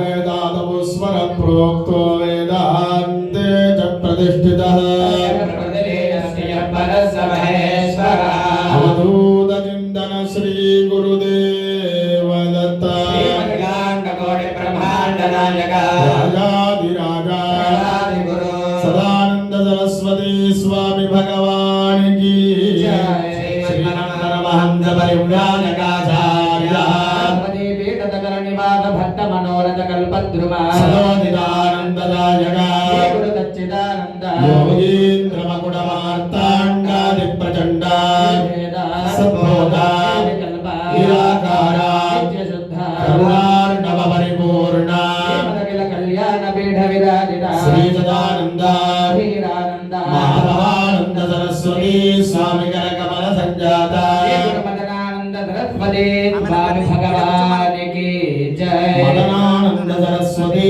वेदातमु स्वर प्रोक्तो वेदान्ते च प्रतिष्ठितः अवधूतचिन्तन श्रीगुरुदेव दत्त राजाधिराजा सदानंद सरस्वती स्वामी भगवान की మనోరథ కల్పద్రుమా సదోదిదానందదాయక పరిపూర్ణ కళ్యాణ పీఠ విరాజిత శ్రీ స్వామి కరకమల సంజాత భగవాన్.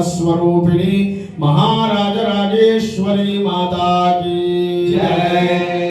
स्वरूपिणी महाराज राजेश्वरी माता की। जय।